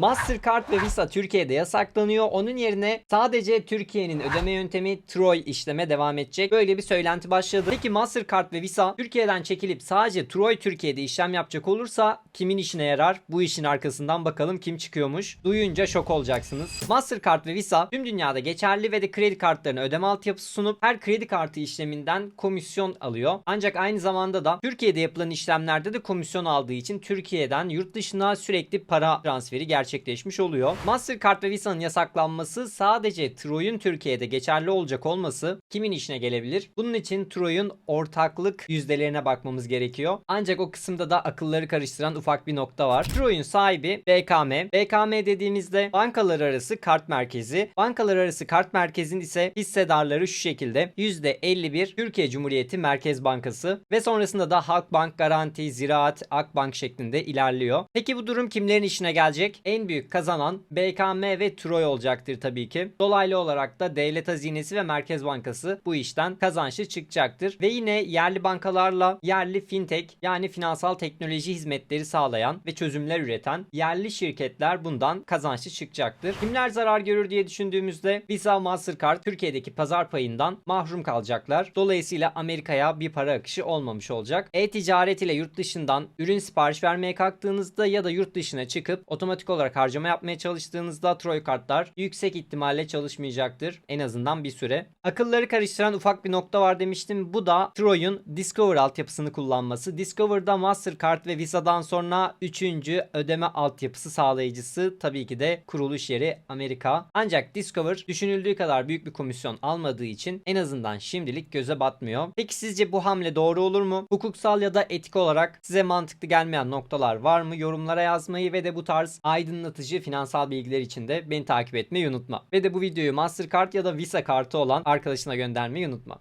Mastercard ve Visa Türkiye'de yasaklanıyor. Onun yerine sadece Türkiye'nin ödeme yöntemi Troy işleme devam edecek. Böyle bir söylenti başladı. Peki Mastercard ve Visa Türkiye'den çekilip sadece Troy Türkiye'de işlem yapacak olursa kimin işine yarar? Bu işin arkasından bakalım kim çıkıyormuş. Duyunca şok olacaksınız. Mastercard ve Visa tüm dünyada geçerli ve de kredi kartlarına ödeme altyapısı sunup her kredi kartı işleminden komisyon alıyor. Ancak aynı zamanda da Türkiye'de yapılan işlemlerde de komisyon aldığı için Türkiye'den yurt dışına sürekli para transferi gerçekleşmiş oluyor. Mastercard ve Visa'nın yasaklanması sadece Troy'un Türkiye'de geçerli olacak olması kimin işine gelebilir? Bunun için Troy'un ortaklık yüzdelerine bakmamız gerekiyor. Ancak o kısımda da akılları karıştıran ufak bir nokta var. Troy'un sahibi BKM. BKM dediğimizde bankalar arası kart merkezi. Bankalar arası kart merkezin ise hissedarları şu şekilde %51 Türkiye Cumhuriyeti Merkez Bankası ve sonrasında da Halkbank, Garanti, Ziraat, Akbank şeklinde ilerliyor. Peki bu durum kimlerin işine gelecek? En büyük kazanan BKM ve Troy olacaktır tabii ki. Dolaylı olarak da Devlet Hazinesi ve Merkez Bankası bu işten kazançlı çıkacaktır. Ve yine yerli bankalarla yerli fintech yani finansal teknoloji hizmetleri sağlayan ve çözümler üreten yerli şirketler bundan kazançlı çıkacaktır. Kimler zarar görür diye düşündüğümüzde Visa, Mastercard Türkiye'deki pazar payından mahrum kalacaklar. Dolayısıyla Amerika'ya bir para akışı olmamış olacak. E-ticaret ile yurt dışından ürün sipariş vermeye kalktığınızda ya da yurt dışına çıkıp otomatik olarak harcama yapmaya çalıştığınızda Troy kartlar yüksek ihtimalle çalışmayacaktır. En azından bir süre. Akılları karıştıran ufak bir nokta var demiştim. Bu da Troy'un Discover altyapısını kullanması. Discover'da Mastercard ve Visa'dan sonra 3. ödeme altyapısı sağlayıcısı tabii ki de kuruluş yeri Amerika. Ancak Discover düşünüldüğü kadar büyük bir komisyon almadığı için en azından şimdilik göze batmıyor. Peki sizce bu hamle doğru olur mu? Hukuksal ya da etik olarak size mantıklı gelmeyen noktalar var mı? Yorumlara yazmayı ve de bu tarz aydınlatıcı finansal bilgiler için de beni takip etmeyi unutma. Ve de bu videoyu Mastercard ya da Visa kartı olan arkadaşına göndermeyi unutma.